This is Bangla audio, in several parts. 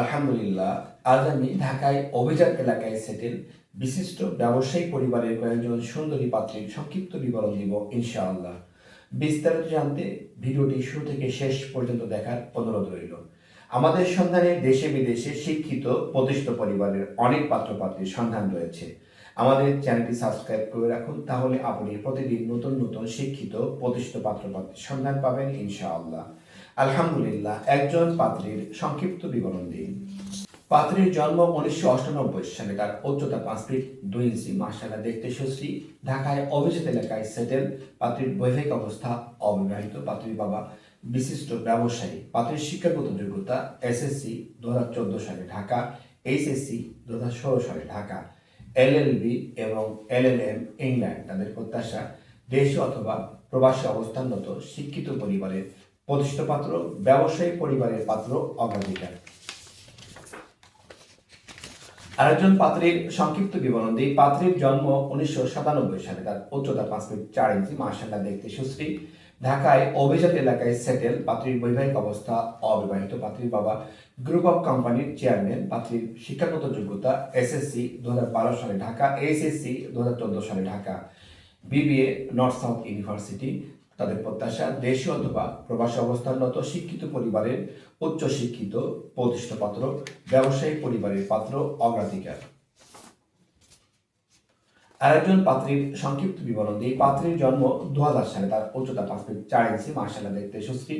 আলহামদুলিল্লাহ, আজ আমি ঢাকায় অভিজাত এলাকায় সেটেল বিশিষ্ট ব্যবসায়ী পরিবারের কয়েকজন সুন্দরী পাত্রীর সংক্ষিপ্ত বিবরণ দিব ইনশাআল্লাহ। বিস্তারিত জানতে ভিডিওটি শুরু থেকে শেষ পর্যন্ত দেখার অনুরোধ রইল। আমাদের সন্ধানে দেশে বিদেশে শিক্ষিত, প্রতিষ্ঠিত পরিবারের অনেক পাত্রপাত্রীর সন্ধান রয়েছে। আমাদের চ্যানেলটি সাবস্ক্রাইব করে রাখুন, তাহলে আপনি প্রতিদিন নতুন নতুন শিক্ষিত, প্রতিষ্ঠিত পাত্রপাত্রীর সন্ধান পাবেন ইনশাআল্লাহ। আলহামদুলিল্লাহ, একজন পাত্রীর সংক্ষিপ্ত বিবরণ দিন পাত্রীর জন্ম উনিশশো অষ্টানব্বই সালে, তার উচ্চতা পাঁচ ফিট দুই ইঞ্চি। মাসালা দেখতে সুশ্রী। ঢাকায় অভিজিৎ এলাকায় সেটেল। পাত্রীর বৈবাহিক অবস্থা অবিবাহিত। পাত্রীর বাবা বিশিষ্ট ব্যবসায়ী। পাত্রীর শিক্ষাগত যোগ্যতা এসএসসি দু হাজার চোদ্দ সালে ঢাকা, এইচএসসি দু হাজার ষোলো সালে ঢাকা, এলএলবি এবং এলএলএম ইংল্যান্ড। তাদের প্রত্যাশা, দেশে অথবা প্রবাসী অবস্থানরত শিক্ষিত পরিবারের প্রতিষ্ঠিত পাত্র, ব্যবসায়ী পরিবারের পাত্র, অগ্রাধিকার। আরেকজন পাত্রীর সংক্ষিপ্ত বিবরণ দিই। পাত্রীর জন্ম উনিশশো সাতানব্বই সালে, তার উচ্চতা পাঁচ ফিট চার ইঞ্চি মার্শাল্লাহ দেখতে সুশ্রী। ঢাকায় অভিজাত এলাকায় সেটেল, পাত্রীর বৈবাহিক অবস্থা অবিবাহিত, পাত্রীর বাবা গ্রুপ অফ কোম্পানির চেয়ারম্যান, পাত্রীর শিক্ষাগত যোগ্যতা এসএসসি দু হাজার বারো সালে ঢাকা এইচএসসি দু সালে Dhaka, BBA, North South University তাদের প্রত্যাশা দেশীয় অথবা প্রবাসী অবস্থানরত শিক্ষিত পরিবারের উচ্চ শিক্ষিত প্রতিষ্ঠিত পাত্র, ব্যবসায়ী পরিবারের পাত্র, অগ্রাধিকার। আরেকজন পাত্রীর সংক্ষিপ্ত বিবরণ দিয়ে পাত্রীর জন্ম দু সালে, তার উচ্চতা পাঁচ ফিট চার ইঞ্চি মার্শাল্লাহ দেখতে সুশ্রী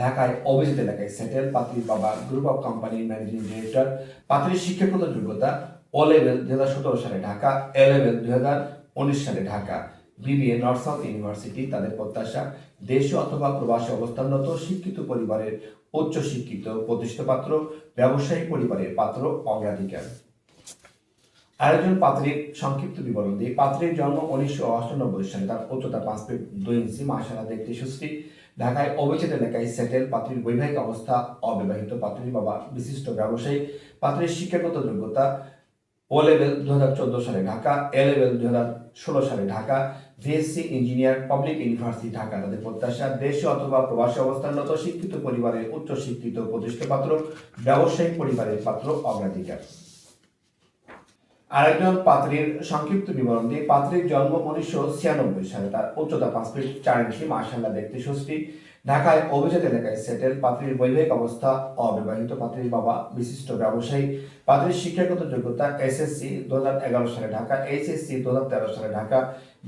ঢাকায় অভিজিৎ এলাকায় সেটেল, পাত্রীর বাবা গ্রুপ অফ কোম্পানির ম্যানেজিং ডিরেক্টর। পাত্রীর শিক্ষাগত যোগ্যতা ও লেভেল দুই হাজার সতেরো সালে ঢাকা এ লেভেল দুই হাজার উনিশ সালে Dhaka. BBA North South University তাদের প্রত্যাশা, দেশে অথবা প্রবাসী অবস্থানরত, শিক্ষিত পরিবারের উচ্চ শিক্ষিত প্রতিষ্ঠিত পাত্র, ব্যবসায়ী পরিবারের পাত্র, অগ্রাধিকার। আরেকজন পাত্রীর সংক্ষিপ্ত বিবরণ দিয়ে পাত্রীর জন্ম উনিশশো অষ্টানব্বই সালে, তার উচ্চতা পাঁচ ফিট দুই ইঞ্চি মাসালা দেখতে সুশ্রী। ঢাকায় অবিচ্ছেদ এলাকায় সেটেল পাত্রীর বৈবাহিক অবস্থা, অবিবাহিত পাত্রীর বাবা বিশিষ্ট ব্যবসায়ী, পাত্রীর শিক্ষাগত যোগ্যতা ও লেভেল দু হাজার চোদ্দ সালে ঢাকা এ লেভেল দু হাজার ষোলো সালে Dhaka BSc engineer public university Dhaka. তাদের প্রত্যাশা, দেশে অথবা প্রবাসে অবস্থানরত, শিক্ষিত পরিবারের উচ্চ শিক্ষিত প্রতিষ্ঠিত পাত্র, ব্যবসায়িক পরিবারের পাত্র, অগ্রাধিকার। আরেকজন পাত্রীর সংক্ষিপ্ত বিবরণ দিয়ে পাত্রীর জন্ম উনিশশো ছিয়ানব্বই সালে। তার উচ্চতা পাঁচ ফিট চার ইঞ্চি মার্শাল্লাহ দেখতে সুস্থি ঢাকায় অভিজাত এলাকায় সেটেল। পাত্রীর বৈবাহিক অবস্থা অবিবাহিত। পাত্রীর বাবা বিশিষ্ট ব্যবসায়ী। পাত্রীর শিক্ষাগত যোগ্যতা এসএসসি দু হাজার এগারো সালে ঢাকা, এইচএসসি দু হাজার তেরো সালে ঢাকা,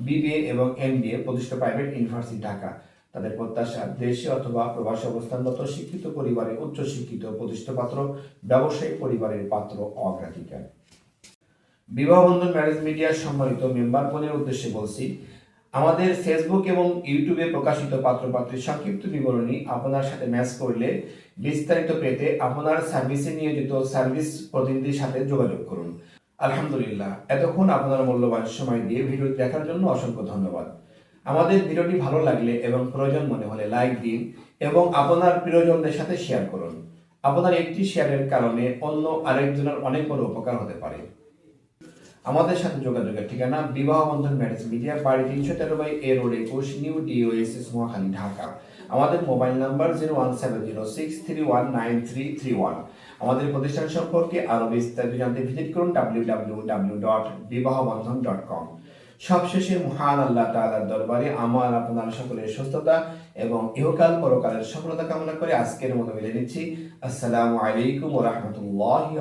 বিবিএ এবং এমবিএ প্রতিষ্ঠিত প্রাইভেট ইউনিভার্সিটি ঢাকা। তাদের প্রত্যাশা, দেশে অথবা প্রবাসী অবস্থানগত শিক্ষিত পরিবারের উচ্চ শিক্ষিত প্রতিষ্ঠিত পাত্র, ব্যবসায়ী পরিবারের পাত্র অগ্রাধিকার। বিবাহ বন্ধন ম্যারেজ মিডিয়ার সম্মানিত মেম্বার মেম্বারগণের উদ্দেশ্যে বলছি, আমাদের ফেসবুক এবং ইউটিউবে প্রকাশিত পাত্রপাত্রীর সংক্ষিপ্ত বিবরণী আপনার সাথে ম্যাচ করলে বিস্তারিত পেতে আপনার সার্ভিসে নিয়োজিত সার্ভিস প্রতিনিধির সাথে যোগাযোগ করুন। আলহামদুলিল্লাহ, এতক্ষণ আপনার মূল্যবান সময় দিয়ে ভিডিও দেখার জন্য অসংখ্য ধন্যবাদ। আমাদের ভিডিওটি ভালো লাগলে এবং প্রয়োজন মনে হলে লাইক দিন এবং আপনার প্রিয়জনদের সাথে শেয়ার করুন। আপনার একটি শেয়ারের কারণে অন্য আরেকজনের অনেক বড় উপকার হতে পারে। আমাদের সাথে যোগাযোগের ঠিকানা বিবাহ বন্ধন ম্যারেজ মিডিয়া, বাড়ি তিনশো তেরো বাই এ রোড একুশ, নিউ ডিওএসএস মহাখালী, ঢাকা। আমাদের mobile number zero one seven zero six three one nine three three one. আমাদের প্রতিষ্ঠান সম্পর্কে আরও বিস্তারিত জানতে ভিজিট করুন ডাব্লিউ ডাব্লিউ ডাব্লিউ ডট বিবাহ বন্ধন ডট কম। সবশেষে মহান আল্লাহ তাআলার দরবারে আমার, আপনার সকলের সুস্থতা এবং ইহকাল পরকালের সফলতা কামনা করে আজকের মতো বিদায় নিচ্ছি। আসসালামু আলাইকুম ওয়া রাহমাতুল্লাহি